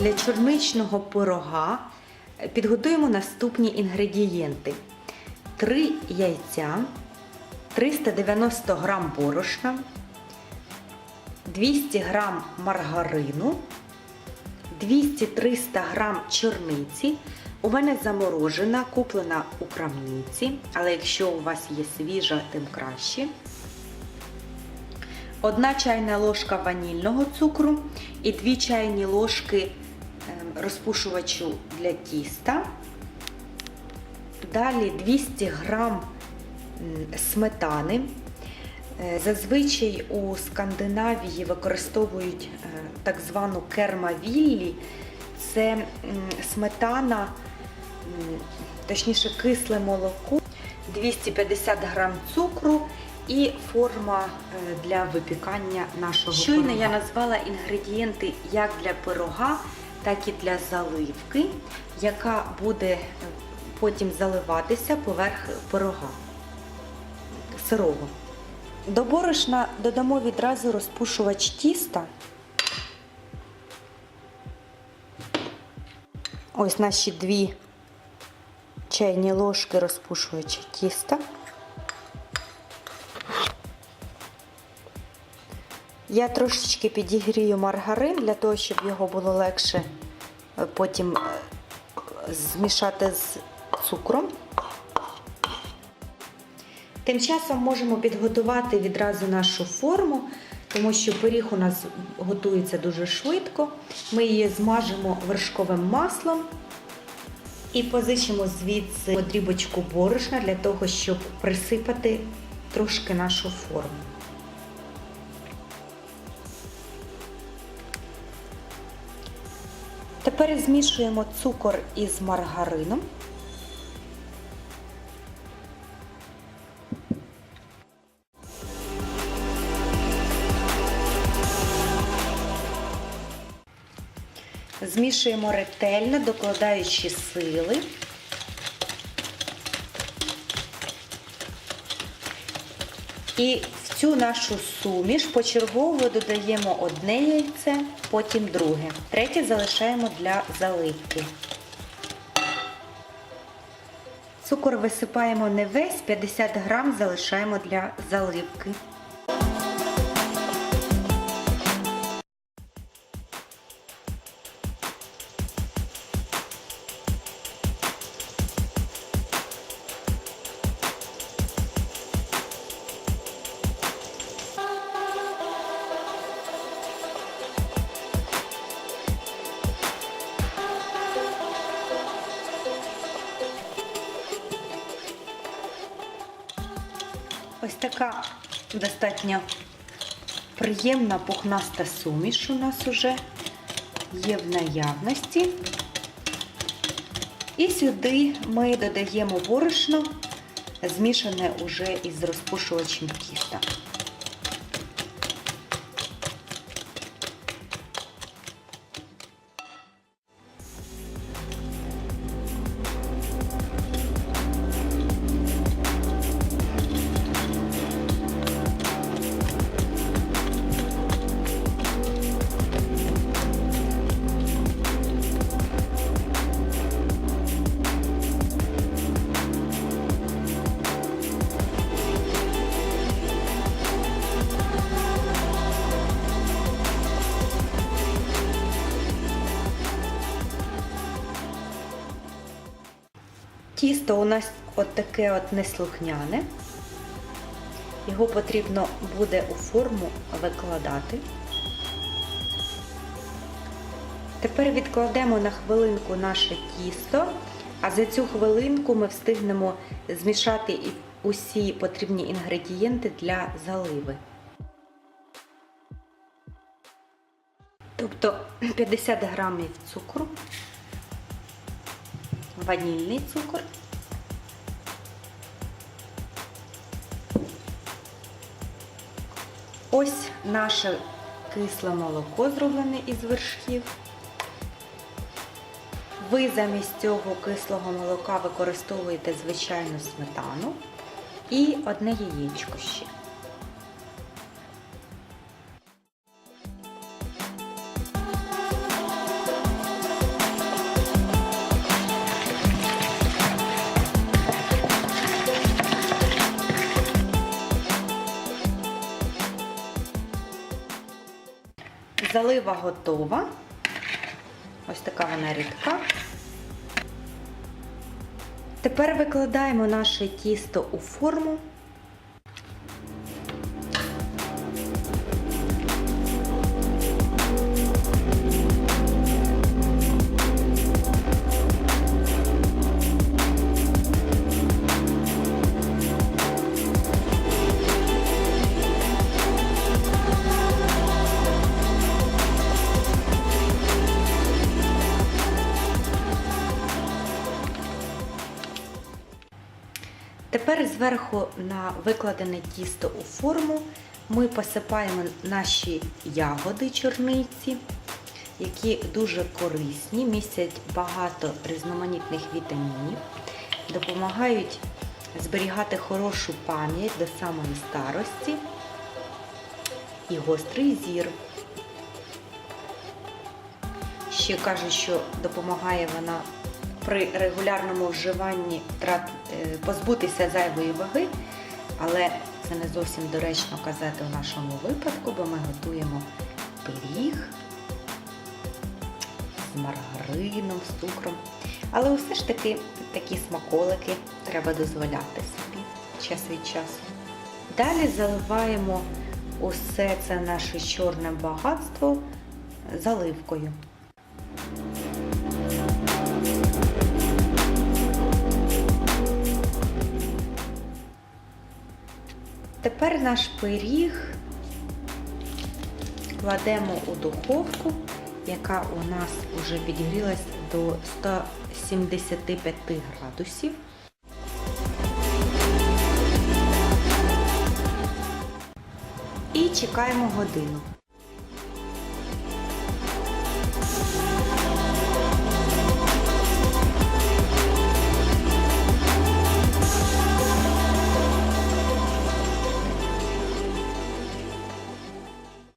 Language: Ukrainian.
Для чорничного пирога підготуємо наступні інгредієнти: 3 яйця, 390 г борошна, 200 г маргарину, 200-300 г чорниці. У мене заморожена, куплена у крамниці, але якщо у вас є свіжа, тим краще. Одна чайна ложка ванільного цукру і 2 чайні ложки розпушувачу для тіста. Далі 200 грам сметани. Е, Зазвичай у Скандинавії використовують е, так звану кермавіллі. Це сметана, точніше кисле молоко, 250 грам цукру і форма е, для випікання нашого Щойно пирога. я назвала інгредієнти як для пирога, так і для заливки, яка буде е, потім заливатися поверх пирога сирого. До борошна додамо відразу розпушувач тіста. Ось наші дві чайні ложки розпушувача тіста. Я трошечки підігрію маргарин для того, щоб його було легше е, потім е, змішати з цукром. Тим часом можемо підготувати відразу нашу форму, тому що пиріг у нас готується дуже швидко. Ми її змажемо вершковим маслом і позичимо звідси подрібочку борошна для того, щоб присипати трошки нашу форму. Тепер змішуємо цукор із маргарином. Змішуємо ретельно, докладаючи сили. І в цю нашу суміш почергово додаємо одне яйце, потім друге. Третє залишаємо для заливки. Цукор висипаємо не весь, 50 грам залишаємо для заливки. Ось така достатньо приємна пухнаста суміш у нас уже є в наявності. І сюди ми додаємо борошно, змішане уже із розпушувачем тіста. Тісто у нас от таке от неслухняне. Його потрібно буде у форму викладати. Тепер відкладемо на хвилинку наше тісто, а за цю хвилинку ми встигнемо змішати усі потрібні інгредієнти для заливи. Тобто 50 грамів цукру, ванільний цукор. Ось наше кисле молоко зроблене із вершків. Ви замість цього кислого молока використовуєте звичайну сметану і одне яєчко ще. Залива готова. Ось така вона рідка. Тепер викладаємо наше тісто у форму. Тепер зверху на викладене тісто у форму ми посипаємо наші ягоди чорниці, які дуже корисні, містять багато різноманітних вітамінів, допомагають зберігати хорошу пам'ять до самої старості і гострий зір. Ще кажуть, що допомагає вона при регулярному вживанні трат- е, позбутися зайвої ваги, але це не зовсім доречно казати у нашому випадку, бо ми готуємо пиріг з маргарином, з цукром. Але все ж таки такі смаколики треба дозволяти собі час від часу. Далі заливаємо усе це наше чорне багатство заливкою. Тепер наш пиріг кладемо у духовку, яка у нас вже підігрілась до 175 градусів. І чекаємо годину.